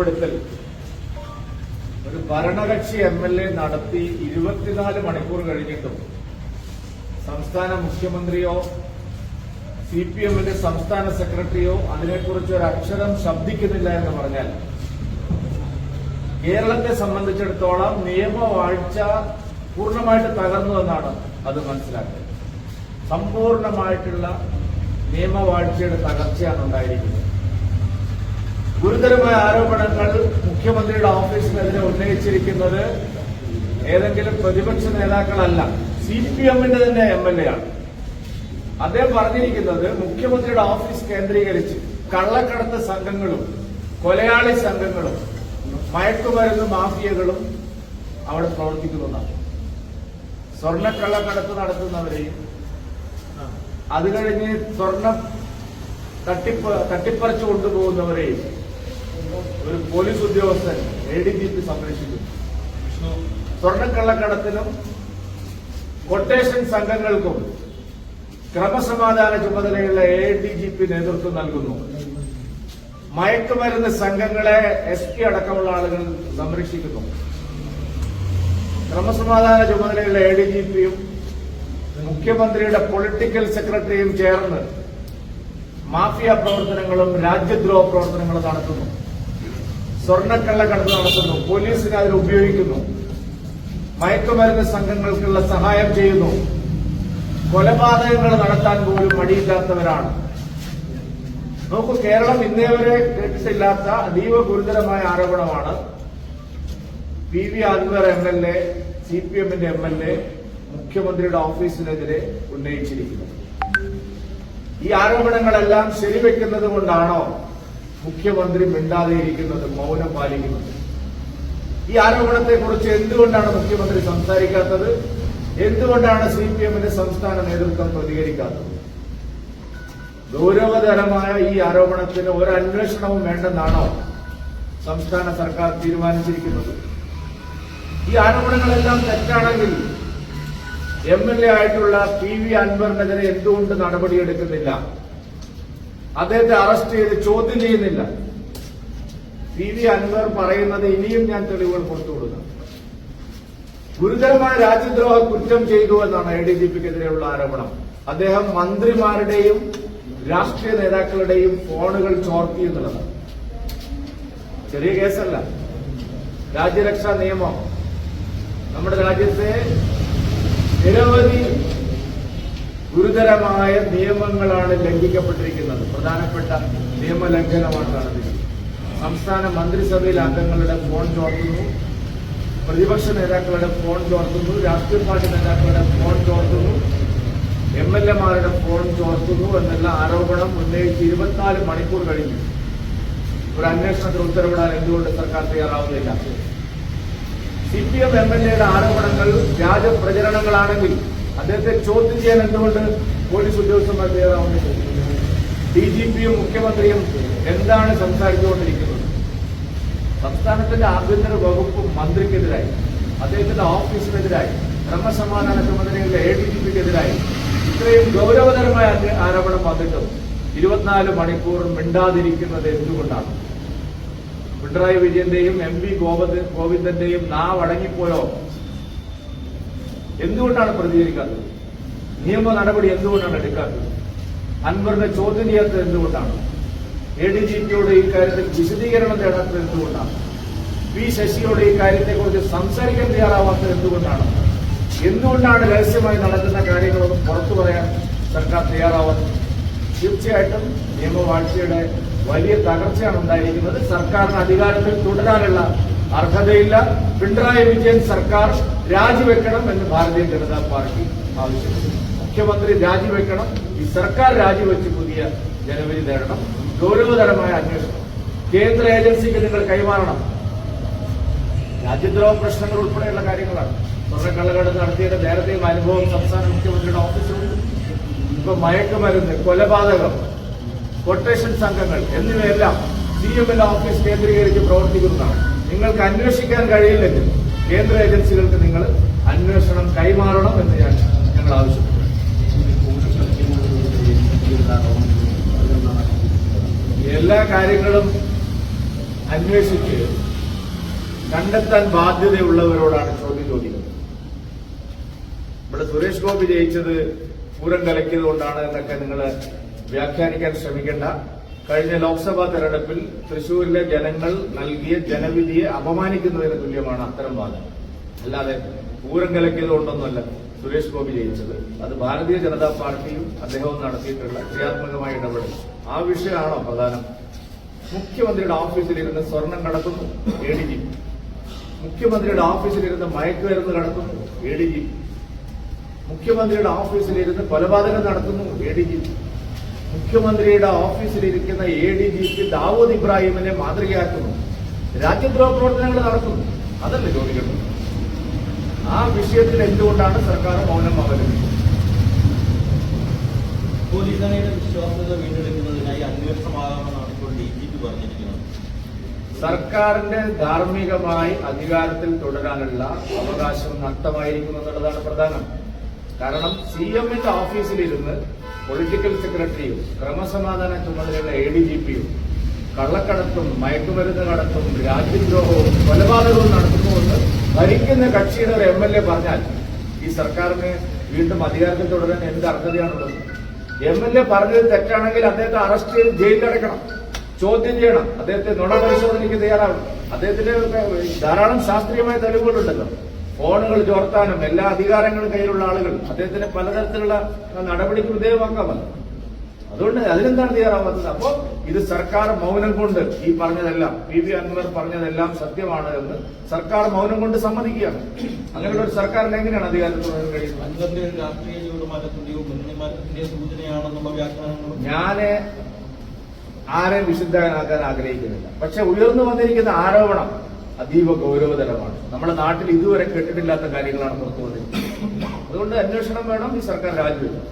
വെളിപ്പെടുത്തൽ. ഒരു ഭരണകക്ഷി എം എൽ എ നടത്തി ഇരുപത്തിനാല് മണിക്കൂർ കഴിഞ്ഞിട്ടും സംസ്ഥാന മുഖ്യമന്ത്രിയോ സി പി എമ്മിന്റെ സംസ്ഥാന സെക്രട്ടറിയോ അതിനെക്കുറിച്ച് ഒരു അക്ഷരം ശബ്ദിക്കുന്നില്ല എന്ന് പറഞ്ഞാൽ കേരളത്തെ സംബന്ധിച്ചിടത്തോളം നിയമവാഴ്ച പൂർണമായിട്ട് തകർന്നു എന്നാണ് അത് മനസ്സിലാക്കുന്നത്. സമ്പൂർണമായിട്ടുള്ള നിയമവാഴ്ചയുടെ തകർച്ചയാണ് ഉണ്ടായിരിക്കുന്നത്. ഗുരുതരമായ ആരോപണങ്ങൾ മുഖ്യമന്ത്രിയുടെ ഓഫീസിനെതിരെ ഉന്നയിച്ചിരിക്കുന്നത് ഏതെങ്കിലും പ്രതിപക്ഷ നേതാക്കളല്ല. സി പി എമ്മിന്റെ തന്നെ എം എൽ എ ആണ്. അദ്ദേഹം പറഞ്ഞിരിക്കുന്നത് മുഖ്യമന്ത്രിയുടെ ഓഫീസ് കേന്ദ്രീകരിച്ച് കള്ളക്കടത്ത് സംഘങ്ങളും കൊലയാളി സംഘങ്ങളും മയക്കുമരുന്ന് മാഫിയകളും അവിടെ പ്രവർത്തിക്കുന്നതാണ് സ്വർണക്കള്ളക്കടത്ത് നടത്തുന്നവരെയും അത് കഴിഞ്ഞ് സ്വർണം തട്ടിപ്പ് തട്ടിപ്പറിച്ചു കൊണ്ടുപോകുന്നവരെയും ഒരു പോലീസ് ഉദ്യോഗസ്ഥൻ എ ഡി ജി പി സംരക്ഷിക്കും സ്വർണക്കള്ളക്കടത്തിനും കൊട്ടേഷൻ സംഘങ്ങൾക്കും ക്രമസമാധാന ചുമതലയുള്ള എ ഡി ജി പി നേതൃത്വം നൽകുന്നു. മയക്കുമരുന്ന് സംഘങ്ങളെ എസ് പി അടക്കമുള്ള ആളുകൾ സംരക്ഷിക്കുന്നു. ക്രമസമാധാന ചുമതലയുള്ള എ ഡി ജി പിയും മുഖ്യമന്ത്രിയുടെ പൊളിറ്റിക്കൽ സെക്രട്ടറിയും ചേർന്ന് മാഫിയ പ്രവർത്തനങ്ങളും രാജ്യദ്രോഹ പ്രവർത്തനങ്ങളും നടത്തുന്നു. സ്വർണക്കള്ളക്കടത്ത് നടത്തുന്നു. പോലീസിനെ അതിൽ ഉപയോഗിക്കുന്നു. മയക്കുമരുന്ന് സംഘങ്ങൾക്കുള്ള സഹായം ചെയ്യുന്നു. കൊലപാതകങ്ങൾ നടത്താൻ പോലും മടിയില്ലാത്തവരാണ്. നോക്കൂ കേരളം ഇന്നേ വരെ കേട്ടിട്ടില്ലാത്ത അതീവ ഗുരുതരമായ ആരോപണമാണ്. P V Anvar M L A C P എമ്മിന്റെ എം എൽ എ മുഖ്യമന്ത്രിയുടെ ഓഫീസിനെതിരെ ഉന്നയിച്ചിരിക്കുന്നത് ഈ ആരോപണങ്ങളെല്ലാം ശരിവെക്കുന്നത് കൊണ്ടാണോ മുഖ്യമന്ത്രി മിണ്ടാതെയിരിക്കുന്നത് മൗനം പാലിക്കുന്നത്. ഈ ആരോപണത്തെക്കുറിച്ച് എന്തുകൊണ്ടാണ് മുഖ്യമന്ത്രി സംസാരിക്കാത്തത്? എന്തുകൊണ്ടാണ് സി പി എമ്മിന്റെ സംസ്ഥാന നേതൃത്വം പ്രതികരിക്കാത്തത്? ഗൗരവതരമായ ഈ ആരോപണത്തിന് ഒരു അന്വേഷണവും വേണ്ടെന്നാണോ സംസ്ഥാന സർക്കാർ തീരുമാനിച്ചിരിക്കുന്നത്? ഈ ആരോപണങ്ങളെല്ലാം തെറ്റാണെങ്കിൽ എം എൽ എ ആയിട്ടുള്ള പി വി അൻവറിനെതിരെ എന്തുകൊണ്ട് നടപടിയെടുക്കുന്നില്ല? അദ്ദേഹത്തെ അറസ്റ്റ് ചെയ്ത് ചോദ്യം ചെയ്യുന്നില്ല. പി വി അൻവർ പറയുന്നത് ഇനിയും ഞാൻ തെളിവുകൾ കൊടുത്തു കൊടുക്കാം ഗുരുതരമായ രാജ്യദ്രോഹ കുറ്റം ചെയ്തു എന്നാണ് എ ഡി ജി പിക്കെതിരെയുള്ള ആരോപണം. അദ്ദേഹം മന്ത്രിമാരുടെയും രാഷ്ട്രീയ നേതാക്കളുടെയും ഫോണുകൾ ചോർത്തി എന്നുള്ളതാണ്. ചെറിയ കേസല്ല. രാജ്യരക്ഷാ നിയമം. നമ്മുടെ രാജ്യത്തെ നിരവധി ഗുരുതരമായ നിയമങ്ങളാണ് ലംഘിക്കപ്പെട്ടിരിക്കുന്നത്. പ്രധാനപ്പെട്ട നിയമലംഘനമാണ് നടന്നത് സംസ്ഥാന മന്ത്രിസഭയിൽ അംഗങ്ങളുടെ ഫോൺ ചോർത്തുന്നു. പ്രതിപക്ഷ നേതാക്കളുടെ ഫോൺ ചോർത്തുന്നു. രാഷ്ട്രീയ പാർട്ടി നേതാക്കളുടെ ഫോൺ ചോർത്തുന്നു. എം എൽ എമാരുടെ ഫോൺ ചോർത്തുന്നു എന്നുള്ള ആരോപണം ഉന്നയിച്ച് ഇരുപത്തിനാല് മണിക്കൂർ കഴിഞ്ഞു. ഒരു അന്വേഷണത്തിന് ഉത്തരവിടാൻ എന്തുകൊണ്ട് സർക്കാർ തയ്യാറാവുന്നില്ല? C P M M L എയുടെ ആരോപണങ്ങൾ വ്യാജ പ്രചരണങ്ങളാണെങ്കിൽ അദ്ദേഹത്തെ ചോദ്യം ചെയ്യാൻ എന്തുകൊണ്ട് പോലീസ് ഉദ്യോഗസ്ഥന്മാർ തയ്യാറാവുന്നില്ല ഡി ജി പിയും മുഖ്യമന്ത്രിയും എന്താണ് സംസാരിച്ചുകൊണ്ടിരിക്കുന്നത്? സംസ്ഥാനത്തിന്റെ ആഭ്യന്തര വകുപ്പ് മന്ത്രിക്കെതിരായി അദ്ദേഹത്തിന്റെ ഓഫീസിനെതിരായി ക്രമസമാധാന ചുമതലയിലെ എ ഡി ജി പിക്കെതിരായി ഇത്രയും ഗൗരവതരമായ ആരോപണം വന്നിട്ടും ഇരുപത്തിനാല് മണിക്കൂർ മിണ്ടാതിരിക്കുന്നത് എന്തുകൊണ്ടാണ്? പിണറായി വിജയന്റെയും എം പി ഗോവിന്ദന്റെയും നാവ് അടങ്ങിപ്പോയോ എന്തുകൊണ്ടാണ് പ്രതികരിക്കാത്തത്? നിയമ നടപടി എന്തുകൊണ്ടാണ് എടുക്കാത്തത്? അൻവറിനെ ചോദ്യം ചെയ്യാത്തത് എന്തുകൊണ്ടാണ്? എ ഡി ജി പിയോട് ഈ കാര്യത്തിൽ വിശദീകരണം തേടാത്തത് എന്തുകൊണ്ടാണ്? പി ശശിയോട് ഈ കാര്യത്തെക്കുറിച്ച് സംസാരിക്കാൻ തയ്യാറാവാത്തത് എന്തുകൊണ്ടാണ്? എന്തുകൊണ്ടാണ് രഹസ്യമായി നടക്കുന്ന കാര്യങ്ങളൊന്നും പുറത്തു പറയാൻ സർക്കാർ തയ്യാറാവാത്തത്? തീർച്ചയായിട്ടും നിയമവാഴ്ചയുടെ വലിയ തകർച്ചയാണ് ഉണ്ടായിരിക്കുന്നത്. സർക്കാരിന് അധികാരത്തിൽ തുടരാനുള്ള അർഹതയില്ല. പിണറായി വിജയൻ സർക്കാർ രാജിവെക്കണം എന്ന് ഭാരതീയ ജനതാ പാർട്ടി ആവശ്യപ്പെട്ടു. മുഖ്യമന്ത്രി രാജിവെക്കണം ഈ സർക്കാർ രാജിവെച്ച് പുതിയ ജനവിധി നേടണം ഗൗരവതരമായ അന്വേഷണം. കേന്ദ്ര ഏജൻസിക്ക് നിങ്ങൾ കൈമാറണം. രാജ്യദ്രോഹ പ്രശ്നങ്ങൾ ഉൾപ്പെടെയുള്ള കാര്യങ്ങളാണ്. സ്വർണക്കള്ളക്കടത്ത് നടത്തിയത് നേരത്തെയും അനുഭവം സംസ്ഥാന മുഖ്യമന്ത്രിയുടെ ഓഫീസിലുണ്ട്. ഇപ്പൊ മയക്കുമരുന്ന് കൊലപാതകം കൊട്ടേഷൻ സംഘങ്ങൾ എന്നിവയെല്ലാം സി എമ്മിന്റെ ഓഫീസ് കേന്ദ്രീകരിച്ച് പ്രവർത്തിക്കുന്നതാണ്. നിങ്ങൾക്ക് അന്വേഷിക്കാൻ കഴിയില്ലെങ്കിൽ കേന്ദ്ര ഏജൻസികൾക്ക് നിങ്ങൾ അന്വേഷണം കൈമാറണം എന്ന് ഞാൻ ഞങ്ങൾ ആവശ്യപ്പെടുന്നു എല്ലാ കാര്യങ്ങളും അന്വേഷിച്ച് കണ്ടെത്താൻ ബാധ്യതയുള്ളവരോടാണ് ചോദ്യം ചോദിക്കുന്നത്. ഇവിടെ സുരേഷ് ഗോപി ജയിച്ചത് പൂരം കലക്കിയത് കൊണ്ടാണ് എന്നൊക്കെ നിങ്ങൾ വ്യാഖ്യാനിക്കാൻ ശ്രമിക്കേണ്ട. കഴിഞ്ഞ ലോക്സഭാ തെരഞ്ഞെടുപ്പിൽ തൃശൂരിലെ ജനങ്ങൾ നൽകിയ ജനവിധിയെ അപമാനിക്കുന്നതിന് തുല്യമാണ് അത്തരം വാദം. അല്ലാതെ പൂരം കലക്കിയതുകൊണ്ടൊന്നുമല്ല സുരേഷ് ഗോപി ജയിച്ചത്. അത് ഭാരതീയ ജനതാ പാർട്ടിയും അദ്ദേഹവും നടത്തിയിട്ടുള്ള ക്രിയാത്മകമായ ഇടപെടൽ. ആ വിഷയമാണോ പ്രധാനം? മുഖ്യമന്ത്രിയുടെ ഓഫീസിലിരുന്ന് സ്വർണം കടത്തുന്നു എ ഡി ജി. മുഖ്യമന്ത്രിയുടെ ഓഫീസിലിരുന്ന് മയക്കുമരുന്ന് കടത്തുന്നു എ ഡി ജി. മുഖ്യമന്ത്രിയുടെ ഓഫീസിലിരുന്ന് കൊലപാതകം നടത്തുന്നു എ ഡി ജി. മുഖ്യമന്ത്രിയുടെ ഓഫീസിലിരിക്കുന്ന A D G P Dawood ഇബ്രാഹിമിനെ മാതൃകയാക്കുന്നു. രാജ്യദ്രോഹ പ്രവർത്തനങ്ങൾ നടത്തുന്നു. അതല്ലേ ചോദിക്കുന്നത് ആ വിഷയത്തിൽ എന്തുകൊണ്ടാണ് സർക്കാർ മൗനം അവലംബിച്ചത്? പോലീസ് വിശ്വാസ്യത വീണ്ടെടുക്കുന്നതിനായി അന്വേഷണമാകാമെന്നാണ് ഇപ്പോൾ ഡി ജി പി പറഞ്ഞിരിക്കുന്നത്. സർക്കാരിന്റെ ധാർമ്മികമായി അധികാരത്തിൽ തുടരാനുള്ള അവകാശം നഷ്ടമായിരിക്കുന്നു എന്നുള്ളതാണ് പ്രധാനം. കാരണം സി എമ്മിന്റെ ഓഫീസിലിരുന്ന് പൊളിറ്റിക്കൽ സെക്രട്ടറിയും ക്രമസമാധാന ചുമതലയുള്ള എ ഡി ജി പിയും കള്ളക്കടത്തും മയക്കുമരുന്ന് കടത്തും രാജ്യദ്രോഹവും കൊലപാതകവും നടത്തുന്നുവെന്ന് ഭരിക്കുന്ന കക്ഷിയുടെ ഒരു എം എൽ എ പറഞ്ഞാൽ ഈ സർക്കാരിന് വീണ്ടും അധികാരത്തിൽ തുടരാൻ എന്ത് അർഹതയാണുള്ളത്? എം എൽ എ പറഞ്ഞത് തെറ്റാണെങ്കിൽ അദ്ദേഹത്തെ അറസ്റ്റ് ചെയ്ത് ജയിലിലടക്കണം ചോദ്യം ചെയ്യണം. അദ്ദേഹത്തെ നുണ പരിശോധനയ്ക്ക് തയ്യാറാവണം. അദ്ദേഹത്തിന്റെ ധാരാളം ശാസ്ത്രീയമായ തെളിവുകളുണ്ടല്ലോ. ഫോണുകൾ ചോർത്താനും എല്ലാ അധികാരങ്ങളും കയ്യിലുള്ള ആളുകൾ അദ്ദേഹത്തിന് പലതരത്തിലുള്ള നടപടിക്ക് വിധേയമാക്കാമല്ലോ. അതുകൊണ്ട് അതിനെന്താണ് തയ്യാറാവാത്തത്? അപ്പോ ഇത് സർക്കാർ മൗനം കൊണ്ട് ഈ പറഞ്ഞതെല്ലാം പി വി അൻവർ പറഞ്ഞതെല്ലാം സത്യമാണ് എന്ന് സർക്കാർ മൗനം കൊണ്ട് സമ്മതിക്കുകയാണ്. അങ്ങനെയുള്ള ഒരു സർക്കാരിന് എങ്ങനെയാണ് അധികാരത്തിൽ കഴിയുന്നത്? ഞാൻ ആരെയും വിശുദ്ധനാക്കാൻ ആഗ്രഹിക്കുന്നില്ല. പക്ഷെ ഉയർന്നു വന്നിരിക്കുന്ന ആരോപണം അതീവ ഗൗരവതരമാണ്. നമ്മുടെ നാട്ടിൽ ഇതുവരെ കേട്ടിട്ടില്ലാത്ത കാര്യങ്ങളാണ് പുറത്തു വന്നിരിക്കുന്നത്. അതുകൊണ്ട് അന്വേഷണം വേണം ഈ സർക്കാർ രാജിവെക്കണം.